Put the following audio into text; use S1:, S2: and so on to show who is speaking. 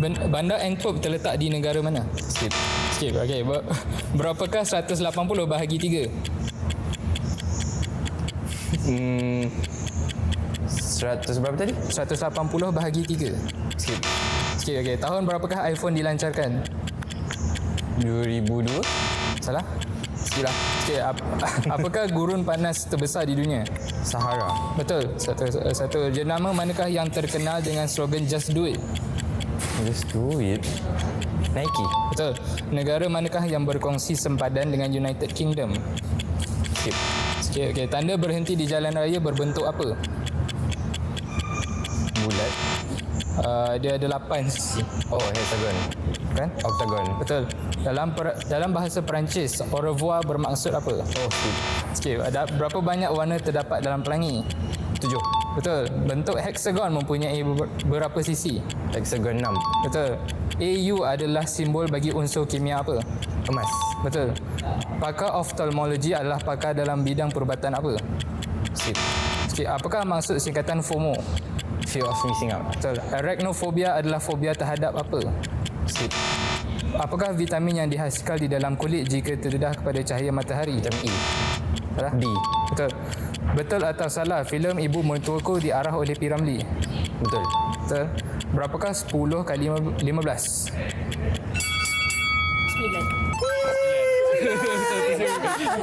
S1: Bandar Antwerp terletak di negara mana?
S2: Skip.
S1: Skip. Okey. Ber- berapakah 180 bahagi 3?
S2: Hmm, 100 berapa tadi?
S1: 180 bahagi 3.
S2: Skip.
S1: Skip. Okey. Tahun berapakah iPhone dilancarkan?
S2: 2002.
S1: Salah?
S2: Skip lah.
S1: Okey. Ap- apakah gurun panas terbesar di dunia?
S2: Sahara.
S1: Betul. Satu satu jenama manakah yang terkenal dengan slogan Just Do It?
S2: Just do it. Nike.
S1: Betul. Negara manakah yang berkongsi sempadan dengan United Kingdom?
S2: Skip.
S1: Okey, okey. Tanda berhenti di jalan raya berbentuk apa?
S2: Bulat.
S1: Uh, dia ada 8 sisi.
S2: Oh, hexagon.
S1: Kan?
S2: Octagon.
S1: Betul. Dalam per, dalam bahasa Perancis, au revoir bermaksud apa?
S2: Oh, skip.
S1: Okey, ada berapa banyak warna terdapat dalam pelangi?
S2: 7.
S1: Betul. Bentuk hexagon mempunyai ber- berapa sisi?
S2: Hexagon 6.
S1: Betul. AU adalah simbol bagi unsur kimia apa?
S2: Emas.
S1: Betul. Pakar oftalmologi adalah pakar dalam bidang perubatan apa?
S2: Skip.
S1: Okey, apakah maksud singkatan FOMO?
S2: Fear of missing out.
S1: Betul. Arachnophobia adalah fobia terhadap apa?
S2: Skip.
S1: Apakah vitamin yang dihasilkan di dalam kulit jika terdedah kepada cahaya matahari?
S2: Vitamin E.
S1: Salah?
S2: D.
S1: Betul. Betul atau salah filem Ibu Mertuaku diarah oleh P. Ramlee?
S2: Betul.
S1: Betul. Berapakah 10 kali 15?
S3: Sembilan.